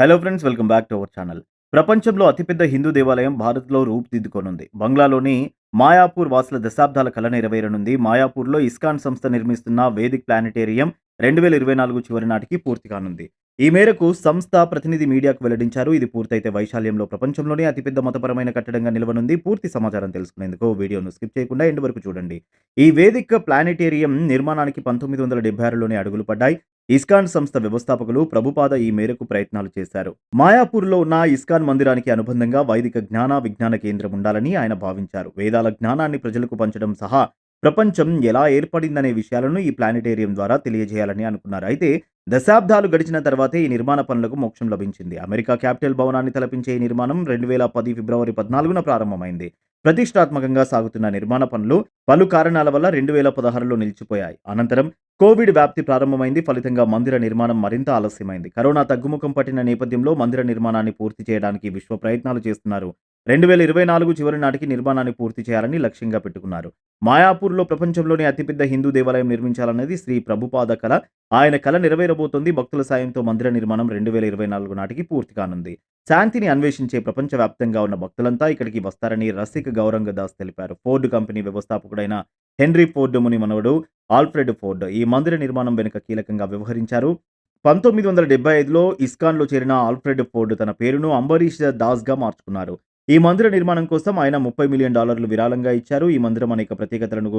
Hello friends welcome back to our channel ప్రపంచంలో అతిపెద్ద హిందూ దేవాలయం భారత్లో రూపుదిద్దుకోనుంది. బంగ్లాలోని మాయాపూర్ వాసుల దశాబ్దాల కళ నెరవేరనుంది. మాయాపూర్లో ఇస్కాన్ సంస్థ నిర్మిస్తున్న వేదిక్ ప్లానెటేరియం రెండు వేల ఇరవై నాలుగు చివరి నాటికి పూర్తి కానుంది. ఈ మేరకు సంస్థ ప్రతినిధి మీడియాకు వెల్లడించారు. ఇది పూర్తయితే వైశాల్యంలో ప్రపంచంలోనే అతిపెద్ద మతపరమైన కట్టడంగా నిలవనుంది. పూర్తి సమాచారం తెలుసుకునేందుకు వీడియోను స్కిప్ చేయకుండా ఎండ్ వరకు చూడండి. ఈ వేదిక ప్లానెటేరియం నిర్మాణానికి పంతొమ్మిది వందల డెబ్బై ఆరులోనే అడుగులు పడ్డాయి. ఇస్కాన్ సంస్థ వ్యవస్థాపకులు ప్రభుపాద ఈ మేరకు ప్రయత్నాలు చేశారు. మాయాపూర్లో ఉన్న ఇస్కాన్ మందిరానికి అనుబంధంగా వైదిక జ్ఞాన విజ్ఞాన కేంద్రం ఉండాలని ఆయన భావించారు. వేదాల జ్ఞానాన్ని ప్రజలకు పంచడం సహా ప్రపంచం ఎలా ఏర్పడిందనే విషయాలను ఈ ప్లానెటేరియం ద్వారా తెలియజేయాలని అనుకున్నారు. అయితే దశాబ్దాలు గడిచిన తర్వాతే ఈ నిర్మాణ పనులకు మోక్షం లభించింది. అమెరికా క్యాపిటల్ భవనాన్ని తలపించే ఈ నిర్మాణం రెండు వేల పది ఫిబ్రవరి పద్నాలుగున ప్రారంభమైంది. ప్రతిష్టాత్మకంగా సాగుతున్న నిర్మాణ పనులు పలు కారణాల వల్ల రెండు వేల పదహారులో నిలిచిపోయాయి. అనంతరం కోవిడ్ వ్యాప్తి ప్రారంభమైంది. ఫలితంగా మందిర నిర్మాణం మరింత ఆలస్యమైంది. కరోనా తగ్గుముఖం పట్టిన నేపథ్యంలో మందిర నిర్మాణాన్ని పూర్తి చేయడానికి విశ్వ ప్రయత్నాలు చేస్తున్నారు. రెండు వేల ఇరవై నాలుగు చివరి నాటికి నిర్మాణాన్ని పూర్తి చేయాలని లక్ష్యంగా పెట్టుకున్నారు. మాయాపూర్లో ప్రపంచంలోనే అతిపెద్ద హిందూ దేవాలయం నిర్మించాలన్నది శ్రీ ప్రభుపాద కళ. ఆయన కళ నెరవేరబోతోంది. భక్తుల సాయంతో మందిర నిర్మాణం రెండు వేల ఇరవై నాలుగు నాటికి పూర్తి కానుంది. శాంతిని అన్వేషించే ప్రపంచవ్యాప్తంగా ఉన్న భక్తులంతా ఇక్కడికి వస్తారని రసిక్ గౌరంగ దాస్ తెలిపారు. ఫోర్డ్ కంపెనీ వ్యవస్థాపకుడైన హెన్రీ ఫోర్డ్ ముని మనవడు ఆల్ఫ్రెడ్ ఫోర్డ్ ఈ మందిర నిర్మాణం వెనుక కీలకంగా వ్యవహరించారు. పంతొమ్మిది వందల డెబ్బై ఐదులో ఇస్కాన్లో చేరిన ఆల్ఫ్రెడ్ ఫోర్డ్ తన పేరును అంబరీష్ దాస్గా మార్చుకున్నారు. ఈ మందిర నిర్మాణం కోసం ఆయన ముప్పై మిలియన్ డాలర్లు విరాళంగా ఇచ్చారు. ఈ మందిరం అనేక ప్రత్యేకతలను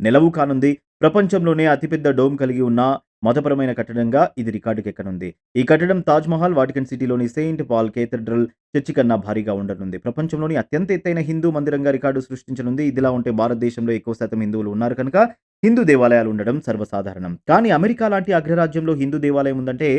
నెలవు కానుంది. ప్రపంచంలోనే అతిపెద్ద డోమ్ కలిగి ఉన్న మతపరమైన కట్టడంగా ఇది రికార్డుకెక్కనుంది. ఈ కట్టడం తాజ్ మహల్ వాటికన్ సిటీలోని సెయింట్ పాల్ కేథడ్రల్ చర్చి కన్నా భారీగా ఉండనుంది. ప్రపంచంలోని అత్యంత ఎత్తైన హిందూ మందిరంగా రికార్డు సృష్టించనుంది. ఇదిలా ఉంటే భారతదేశంలో ఎక్కువ శాతం హిందువులు ఉన్నారు కనుక హిందూ దేవాలయాలు ఉండడం సర్వసాధారణం. కానీ అమెరికా లాంటి అగ్రరాజ్యంలో హిందూ దేవాలయం ఉందంటే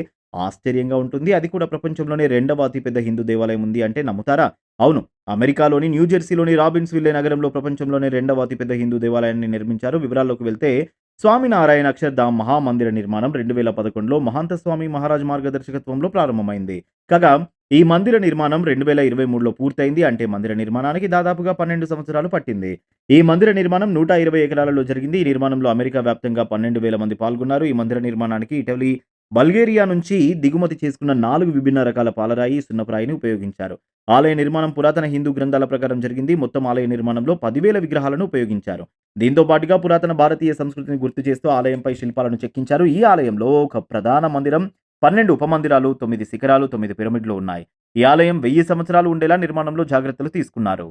ఆశ్చర్యంగా ఉంటుంది. అది కూడా ప్రపంచంలోనే రెండవ అతిపెద్ద హిందూ దేవాలయం ఉంది అంటే నమ్ముతారా? అవును. అమెరికాలోని న్యూజెర్సీలోని రాబిన్స్విల్లే నగరంలో ప్రపంచంలోనే రెండవ అతిపెద్ద హిందూ దేవాలయాన్ని నిర్మించారు. వివరాల్లోకి వెళ్తే స్వామినారాయణ అక్షర్ధామ్ మహామందిర నిర్మాణం రెండు వేల పదకొండులో మహాంత స్వామి మహారాజ్ మార్గదర్శకత్వంలో ప్రారంభమైంది. కాగా ఈ మందిర నిర్మాణం రెండు వేల ఇరవై మూడులో పూర్తయింది. అంటే మందిర నిర్మాణానికి దాదాపుగా పన్నెండు సంవత్సరాలు పట్టింది. ఈ మందిర నిర్మాణం నూట ఇరవై ఎకరాలలో జరిగింది. ఈ నిర్మాణంలో అమెరికా వ్యాప్తంగా పన్నెండు వేల మంది పాల్గొన్నారు. ఈ మందిర నిర్మాణానికి ఇటలీ బల్గేరియా నుంచి దిగుమతి చేసుకున్న నాలుగు విభిన్న రకాల పాలరాయి సున్నప్రాయిని ఉపయోగించారు. ఆలయ నిర్మాణం పురాతన హిందూ గ్రంథాల ప్రకారం జరిగింది. మొత్తం ఆలయ నిర్మాణంలో పదివేల విగ్రహాలను ఉపయోగించారు. దీంతో పాటుగా పురాతన భారతీయ సంస్కృతిని గుర్తు చేస్తూ ఆలయంపై శిల్పాలను చెక్కించారు. ఈ ఆలయంలో ఒక ప్రధాన మందిరం పన్నెండు ఉపమందిరాలు తొమ్మిది శిఖరాలు తొమ్మిది పిరమిడ్లు ఉన్నాయి. ఈ ఆలయం వెయ్యి సంవత్సరాలు ఉండేలా నిర్మాణంలో జాగ్రత్తలు తీసుకున్నారు.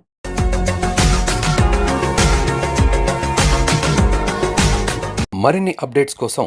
మరిన్ని అప్డేట్స్ కోసం